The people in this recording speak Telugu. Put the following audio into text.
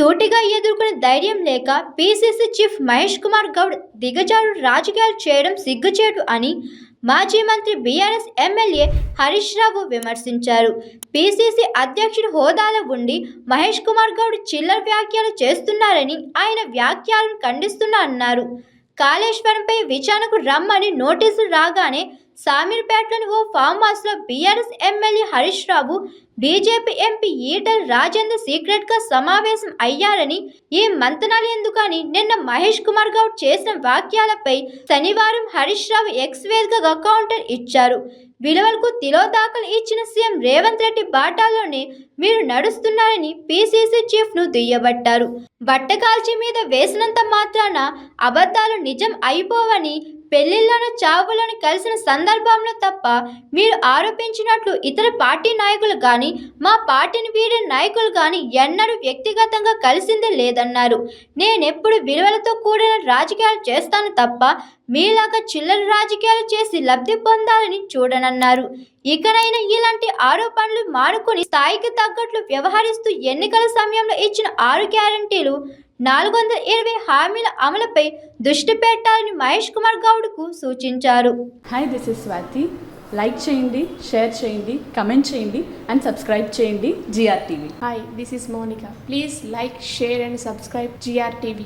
సూటిగా ఎదుర్కొనే ధైర్యం లేక పీసీసీ చీఫ్ మహేష్ కుమార్ గౌడ్ దిగజారు రాజకీయాలు చేయడం సిగ్గుచేటు అని మాజీ మంత్రి బీఆర్ఎస్ ఎమ్మెల్యే హరీష్ రావు విమర్శించారు. పీసీసీ అధ్యక్షుడి హోదాలో ఉండి మహేష్ కుమార్ గౌడ్ చిల్లర వ్యాఖ్యలు చేస్తున్నారని ఆయన వ్యాఖ్యలను ఖండిస్తున్నా అన్నారు. కాళేశ్వరంపై విచారణకు రమ్మని నోటీసులు రాగానే సామీర్పేటలోని ఓ ఫామ్ హౌస్లో BRS MLA Harish Rao BJP MP Etela Rajender సీక్రెట్గా సమావేశం అయ్యారని ఈ మంతనాలు ఎందుకని నిన్న మహేష్ కుమార్ గౌడ్ చేసిన వాక్యాలపై శనివారం హరీష్ రావు ఎక్స్ వేదికగా కౌంటర్ ఇచ్చారు. విలువలకు తిలోదాఖలు ఇచ్చిన సీఎం రేవంత్ రెడ్డి బాటాలోనే మీరు నడుస్తున్నారని పీసీసీ చీఫ్ను దుయ్యబట్టారు బట్టకాల్చి మీద వేసినంత మాత్రాన అబద్ధాలు నిజం అయిపోవని పెళ్ళిళ్ళను చావులను కలిసిన సందర్భంలో తప్ప మీరు ఆరోపించినట్లు ఇతర పార్టీ నాయకులు కానీ మా పార్టీని వీడిన నాయకులు కానీ ఎన్నడూ వ్యక్తిగతంగా కలిసిందే లేదన్నారు. నేనెప్పుడు విలువలతో కూడిన రాజకీయాలు చేస్తాను తప్ప మీలాగా చిల్లర రాజకీయాలు చేసి లబ్ధి పొందాలని చూడనన్నారు. ఇకనైనా ఇలాంటి ఆరోపణలు మానుకొని స్థాయికి తగ్గట్లు వ్యవహరిస్తూ ఎన్నికల సమయంలో ఇచ్చిన ఆరు గ్యారంటీలు నాలుగు వందల ఇరవై హామీల అమలుపై దృష్టి పెట్టాలని మహేష్ కుమార్ గౌడ్కు సూచించారు hi this is Swathi like చేయండి షేర్ చేయండి కమెంట్ చేయండి అండ్ సబ్స్క్రైబ్ చేయండి GR TV Hi, this is Monica. Please like, share, and subscribe GRTV.